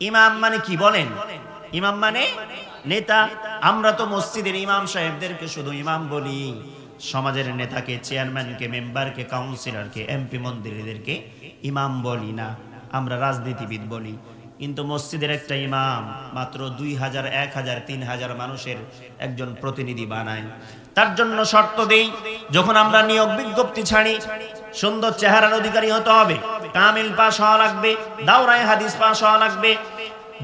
ইমাম মানে কি বলেন? ইমাম মানে নেতা। আমরা তো মসজিদের ইমাম সাহেবদেরকে শুধু ইমাম বলি। সমাজের নেতাকে, চেয়ারম্যানকে, মেম্বারকে, কাউন্সিলরকে, এমপি মন্ত্রীদেরকে ইমাম বলি না। আমরা রাজনীতিবিদ বলি। কিন্তু মসজিদের একটা ইমাম মাত্র দুই হাজার, এক হাজার, তিন হাজার মানুষের একজন প্রতিনিধি বানায়। তার জন্য শর্ত দেই, যখন আমরা নিয়োগ বিজ্ঞপ্তি ছাড়ি, সুন্দর চেহারার অধিকারী হতে হবে। কামিল পাস হওয়া লাগবে, দাওরায় হাদিস পাস হওয়া লাগবে,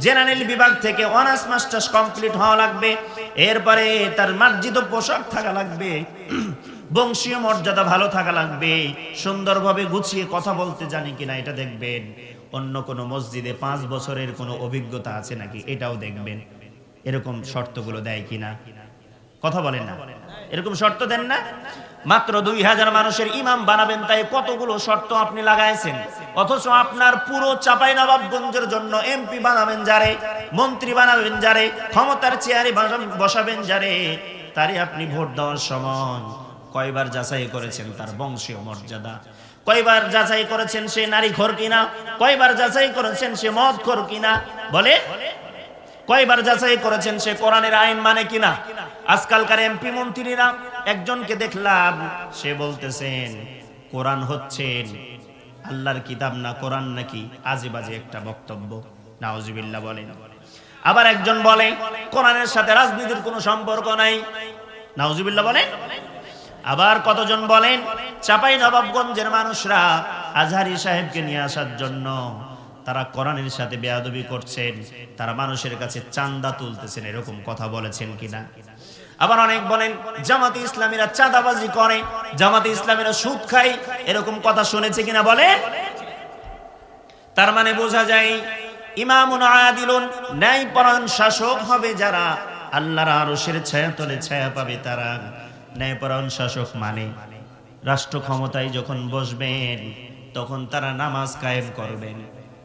জেনারেল বিভাগ থেকে অনার্স মাস্টার্স কমপ্লিট হওয়া লাগবে, এরপরে তার মার্জিত পোশাক থাকা লাগবে, বংশীয় মর্যাদা ভালো থাকা লাগবে, সুন্দরভাবে গুছিয়ে কথা বলতে জানি কিনা এটা দেখবেন। অন্য কোনো মসজিদে পাঁচ বছরের কোনো অভিজ্ঞতা আছে নাকি এটাও দেখবেন। এরকম শর্তগুলো দেয় কিনা? কথা বলেন না। এরকম শর্ত দেন না? মাত্র দুই হাজার মানুষের ইমাম বানাবেন, তাই কতগুলো শর্ত আপনি লাগাইছেন? অথচ আপনার পুরো চাপাই নবাবগঞ্জের জন্য এমপি বানাবেন যারে, মন্ত্রী বানাবেন যারে, ক্ষমতার চেয়ারে বাসা- বসাবেন যারে তারে আপনি ভোট দেওয়ার সময়। কয়বার যাচাই করেছেন তার বংশীয় মর্যাদা? কয়বার যাচাই করেছেন সে নারী খোর কিনা? কয়বার যাচাই করেছেন সে মদ খোর কিনা? বলে কয়বার যাচাই করেছেন সে কোরআনের আইন মানে কিনা? আজকালকার এমপি মন্ত্রীরা একজনকে দেখলাম, সে বলতেছেন, কোরআন হচ্ছেন আল্লাহর কিতাব না, কোরআন নাকি আজে বাজে একটা বক্তব্য। নাওজিবিল্লাহ বলেন। আবার একজন বলে, কোরআনের সাথে রাজনীতির কোনো সম্পর্ক নাই। নাওজিবিল্লাহ বলেন। আবার কতজন বলেন চাপাই নবাবগঞ্জের মানুষরা আজহারি সাহেবকে নিয়ে আসার জন্য তারা কোরআনের সাথে বেয়াদবি করছেন, তারা মানুষের কাছে চান্দা তুলতেছেন, এরকম কথা বলেছেন কিনা? আবার অনেক বলেন, জামাতে ইসলামীরা চাঁদাবাজি করে, জামাতে ইসলামীরা সুদ খায়, এরকম কথা শুনেছে কিনা বলে? তার মানে বোঝা যায়, ইমামুন আদিলুন ন্যায়পরায়ণ শাসক হবে যারা, আল্লাহর আরশের ছায়া তলে ছায়া পাবে তারা। ন্যায়পরায়ণ শাসক মানে রাষ্ট্র ক্ষমতায় যখন বসবেন, তখন তারা নামাজ কায়েম করবেন।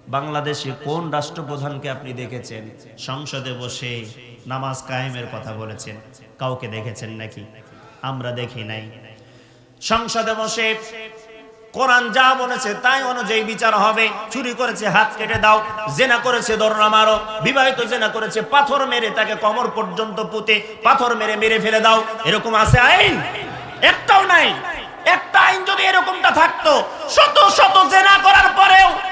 বাংলাদেশে কোন রাষ্ট্রপ্রধানকে আপনি দেখেছেন? সংসদে বসে নামাজ কায়েমের কথা বলেছেন। কাউকে দেখেছেন নাকি? আমরা দেখি নাই। সংসদে বসে কোরআন যা বলেছে তাই অনুযায়ী বিচার হবে। চুরি করেছে, হাত কেটে দাও, জেনা করেছে, দরনা মারো, বিবাহিত জেনা করেছে, পাথর মেরে তাকে কমর পর্যন্ত পুঁতে পাথর মেরে মেরে ফেলে দাও। এরকম আছে আইন? একটাও নাই। একটা আইন যদি এরকমটা থাকতো, শত শত জেনা করার পরেও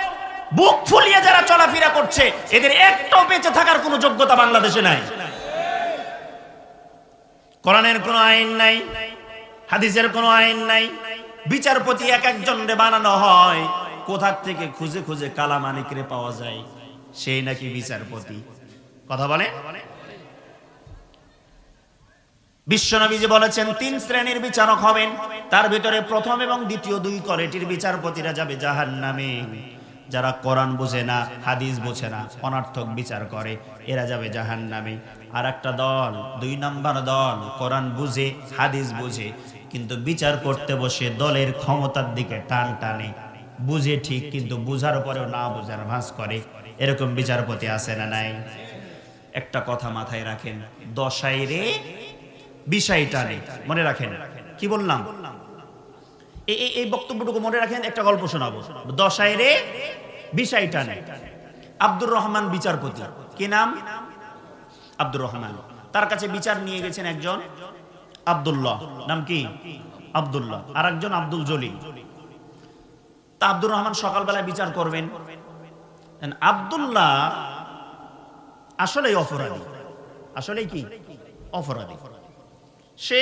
বুক ফুলিয়ে যারা চলাফেরা করছে, এদের একটাও বেঁচে থাকার কোনো যোগ্যতা বাংলাদেশে নাই। কোরআনের কোনো আইন নাই, হাদিসের কোনো আইন নাই, বিচারপতি এক একজন রে বানানো হয়, কোথার থেকে খুঁজে খুঁজে কালা মানিকরে পাওয়া যায়, সেই নাকি বিচারপতি। কথা বলে? বিশ্বনবীজি বলেছেন, তিন শ্রেণির বিচারক হবেন, তার ভিতরে প্রথম এবং দ্বিতীয় দুই করেটির বিচারপতিরা যাবে জাহান নামে যারা কোরআন বোঝে না, হাদিস বোঝে না, অনার্থক বিচার করে, এরা যাবে জাহান নামে আর একটা দল, দুই নাম্বার দল, কোরআন বুঝে, হাদিস বুঝে, কিন্তু বিচার করতে বসে দলের ক্ষমতার দিকে টান টানে। বুঝে ঠিক, কিন্তু বুঝার পরেও না বুঝার ভাঁজ করে। এরকম বিচারপতি আছে না নাই? একটা কথা মাথায় রাখেন দশাই রে, বিষয় টানে। মনে রাখেন, কি বললাম? এই বক্তব্যটুকু মনে রাখেন, একটা গল্প শোনাবো। দশাই রে, বিষয় টানে। আব্দুর রহমান বিচারপতি। কি নাম? আব্দুর রহমান। তার কাছে বিচার নিয়ে গেছেন একজন আব্দুল্লাহ। নাম কি? আব্দুল্লাহ। আর একজন আব্দুল জলিল। তা আব্দুর রহমান সকালবেলায় বিচার করবেন। আব্দুল্লাহ আসলেই অপরাধী। আসলেই কি? অপরাধী। সে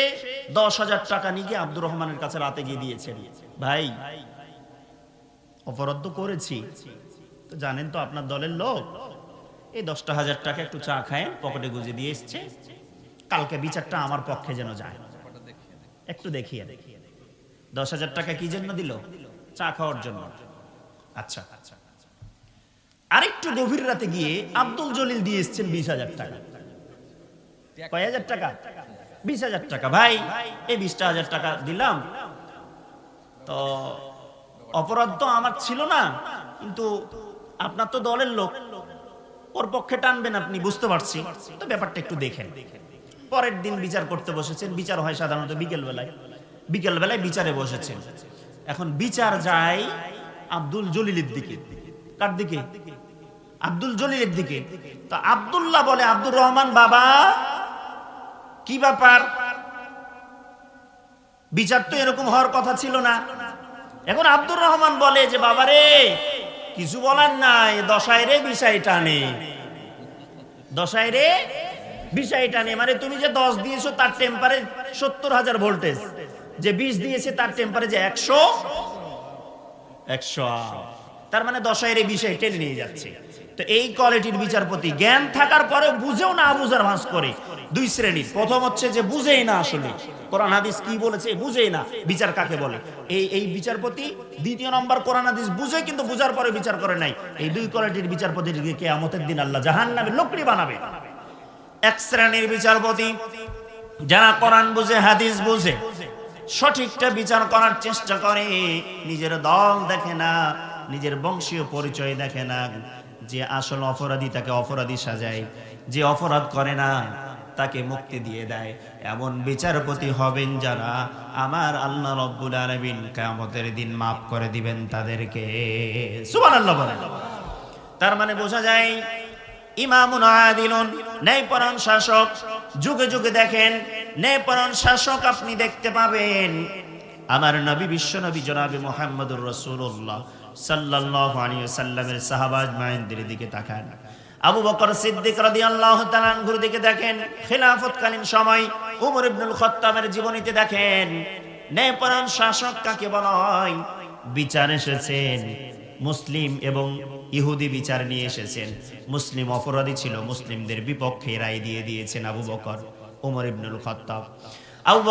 দশ হাজার টাকা নিয়ে গিয়ে আব্দুর রহমানের কাছে রাতে গিয়ে দিয়েছে। ভাই, অপরাধ করেছি। তো জানেন তো আপনার দলের লোক। এই দশটা হাজার টাকা একটু চা খায়, পকেটে গুজে দিয়ে এসছে। কালকে বিচারটা আমার পক্ষে যেন যায়। একটু দেখিয়ে দেখিয়ে দশ হাজার টাকা কি জন্য দিল? চা খাওয়ার জন্য। আচ্ছা আচ্ছা। আরেকটু গভীর রাতে গিয়ে আব্দুল জলিল দিয়ে এসছেন বিশ হাজার টাকা। কয় হাজার টাকা? বিশ হাজার টাকা। ভাই, এই বিশটা হাজার টাকা দিলাম। তো অপরাধ তো আমার ছিল না, কিন্তু আপনার তো দলের লোক। ওর পক্ষে টানবেন আপনি, বুঝতে পারছি। তো ব্যাপারটা একটু দেখেন। পরের দিন বিচার করতে বসেছেন। বিচার হয় সাধারণত বিকেল বেলায় বিকেল বেলায় বিচারে বসেছেন। এখন বিচার যায় আব্দুল জলিলের দিকে। কার দিকে? আব্দুল জলিলের দিকে। তো আব্দুল্লাহ বলে, আব্দুর রহমান বাবা কি ব্যাপার? বিচার তো এরকম হওয়ার কথা ছিল না। এখন আব্দুর রহমান বলে যে, বাবারে, কিছু বলার নাই, দশায় রে বিষয় টানে। দশায় রে বিষয় টানে। মানে তুমি যে দশ দিয়েছ, তার টেম্পারে সত্তর হাজার ভোল্টেজ যে বিশ দিয়েছে, তার টেম্পারে যে একশো একশো তার মানে দশায়ের এই বিষয় টেনে নিয়ে যাচ্ছে। তো এই কোয়ালিটির বিচারপতি। জ্ঞান থাকার পরে বুঝেও না বুঝার ভাঁজ করে। দুই শ্রেণির। প্রথম হচ্ছে যে বুঝেই না আসলে। কোরআন হাদিস কি বলেছে বুঝেই না। বিচার কাকে বলে? এই এই বিচারপতি দ্বিতীয় নম্বর কোরআন হাদিস বুঝে কিন্তু বুঝার পরে বিচার করে নাই। এই দুই কোয়ালিটির বিচারপতির কেয়ামতের দিন আল্লাহ জাহান নামে লোকড়ি বানাবে। এক শ্রেণির বিচারপতি, যারা কোরআন বুঝে, হাদিস বুঝে, সঠিকটা বিচার করার চেষ্টা করে, নিজের দল দেখে না, নিজের বংশীয় পরিচয় দেখে না যে আসল অপরাধী তাকে অপরাধী সাজায়, যে অপরাধ করে না তাকে মুক্তি দিয়ে দেয়। এমন বিচারপতি হবেন যারা আমার আল্লাহ রব্বুল আলমিন কেমতের দিন মাফ করে দিবেন তাদেরকে। সুবহানাল্লাহ বলেন। তার মানে বোঝা যায় শাসক, যুগে যুগে দেখেন, ন্যায়পরায়ণ শাসক আপনি দেখতে পাবেন। আমার নবী, বিশ্ব নবী জনাবি মোহাম্মদুর রসুল্লাহ আলাইহি সাল্লামের সাহাবাজ মাইনদের দিকে তাকান। আবু বকর সিদ্দিক রাদিয়াল্লাহু তাআলা আনহুর দিকে দেখেন, খিলাফতকালীন সময় উমর ইবনুল খাত্তাবের জীবনীতে দেখেন ন্যায়পরায়ণ শাসক কাকে বলা হয় বিচার এসেছেন, মুসলিম এবং ইহুদি বিচার নিয়ে এসেছেন। মুসলিম অপরাধী ছিল, মুসলিমদের বিপক্ষে রায় দিয়ে দিয়েছেন আবু বকর ওমর ইবনুল খাত্তাব। আবু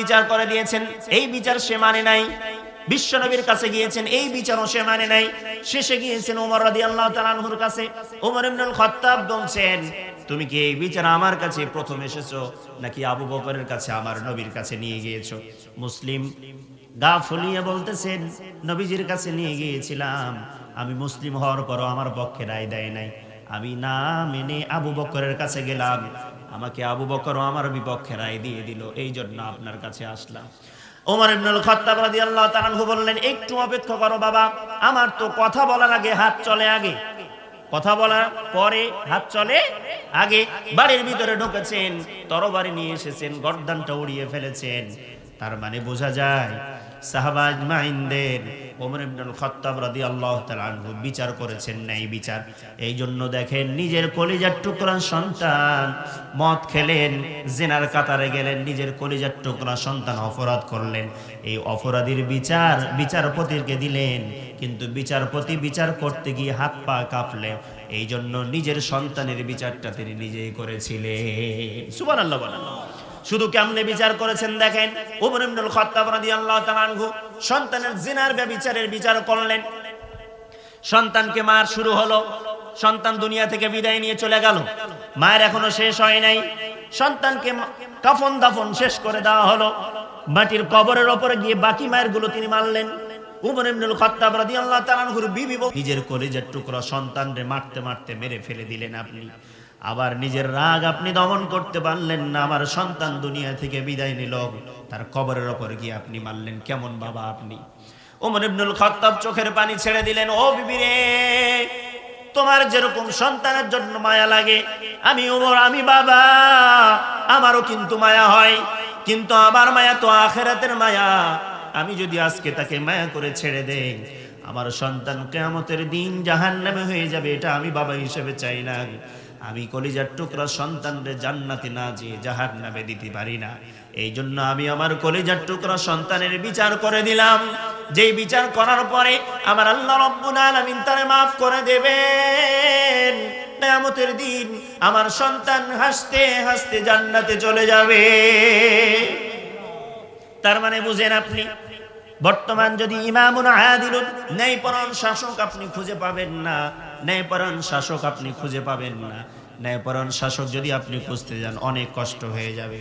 বিচার করে দিয়েছেন, এই বিচার সে মানে নাই। বিশ্বনবীর কাছে গিয়েছেন, এই বিচারও সে মানে নাই। শেষে গিয়েছেন কাছে। বলছেন, তুমি কি এই বিচার আমার কাছে প্রথম এসেছ, নাকি আবু বকরের কাছে, আমার নবীর কাছে নিয়ে গিয়েছো? মুসলিম গা ফুলিয়ে বলতেছেন, নবীজির কাছে নিয়ে গিয়েছিলাম। আমি মুসলিম হওয়ার পরও আমার পক্ষে রায় দেয় নাই। আমি না মেনে আবু বকরের কাছে গেলাম। আমাকে আবু বকরও আমার বিপক্ষে রায় দিয়ে দিল। এই জন্য আপনার কাছে আসলাম। ওমর ইবনুল খাত্তাব রাদিয়াল্লাহু তাআলা বললেন, একটু অপেক্ষা করো বাবা, আমার তো কথা বলার আগে হাত চলে আগে। কথা বলার পরে হাত চলে আগে। বাড়ির ভিতরে ঢুকেছেন, তরবারি নিয়ে এসেছেন, গর্দানটা উড়িয়ে ফেলেছেন। তার মানে বোঝা যায় সাহাবাজ মাইনদের ওমর ইবনুল খাত্তাব রাদিয়াল্লাহু তাআলা আনহু বিচার করেছেন ন্যায় বিচার। এই জন্য দেখেন নিজের কলিজার টুকরা সন্তান মদ খেলেন, জেনার কাতারে গেলেন, নিজের কলিজার টুকরা সন্তান অপরাধ করলেন। এই অপরাধীর বিচার বিচারপতিকে দিলেন, কিন্তু বিচারপতি বিচার করতে গিয়ে হাত পা কাঁপলে। এই জন্য নিজের সন্তানের বিচারটা তিনি নিজেই করেছিলেন। সুবহানাল্লাহ বলেন। শুধু কেমনে বিচার করেছেন দেখেন? উমর ইবনুল খাত্তাব রাদিয়াল্লাহু তাআলা আনহু সন্তানের জিনার ব্যভিচারের বিচার করলেন। সন্তানকে মার শুরু হলো, সন্তান দুনিয়া থেকে বিদায় নিয়ে চলে গেল। মায়ের এখনও শেষ হয় নাই। সন্তানকে কাফন দাফন শেষ করে দেওয়া হলো। মাটির কবরের ওপরে গিয়ে বাকি মায়েরগুলো তিনি মারলেন। উমর ইবনুল খাত্তাব রাদিয়াল্লাহু তাআলা আনহুর বিবি নিজের কলেজের টুকরা সন্তানরে মারতে মারতে মেরে ফেলে দিলেন আপনি। আবার নিজের রাগ আপনি দমন করতে পারলেন না, আমার সন্তান দুনিয়া থেকে বিদায় নিল। তার কবরের ওপর গিয়ে আপনি মারলেন, কেমন বাবা আপনি? ওমর ইবনুল খাত্তাব চোখের পানি ছেড়ে দিলেন, ও বিবি রে তোমার যেরকম সন্তানের জন্য মায়া লাগে, আমি ওমর, আমি বাবা, আমারও কিন্তু মায়া হয়, কিন্তু আমার মায়া তো আখেরাতের মায়া। আমি যদি আজকে তাকে মায়া করে ছেড়ে দেই, আমার সন্তান কেয়ামতের দিন জাহান নামে হয়ে যাবে, এটা আমি বাবা হিসেবে চাই না। আমি কলিজার টুকরা সন্তানরে জান্নাতে না যে জাহান নামে দিতে পারি না। এই জন্য আমি আমার কলিজার টুকরা সন্তানের বিচার করে দিলাম। যেই বিচার করার পরে আমার আল্লাহ রব্বুল আলামিন তারে মাফ করে দেবেন। কিয়ামতের দিন আমার সন্তান হাসতে হাসতে জান্নাতে চলে যাবে। তার মানে বুঝেন আপনি, বর্তমান যদি ইমামুন আদিলুন ন্যায়পরায়ণ শাসক আপনি খুঁজে পাবেন না, ন্যায়পরায়ণ শাসক আপনি খুঁজে পাবেন না। ন্যায়পরায়ণ শাসক যদি আপনি খুঁজতে যান অনেক কষ্ট হয়ে যাবে।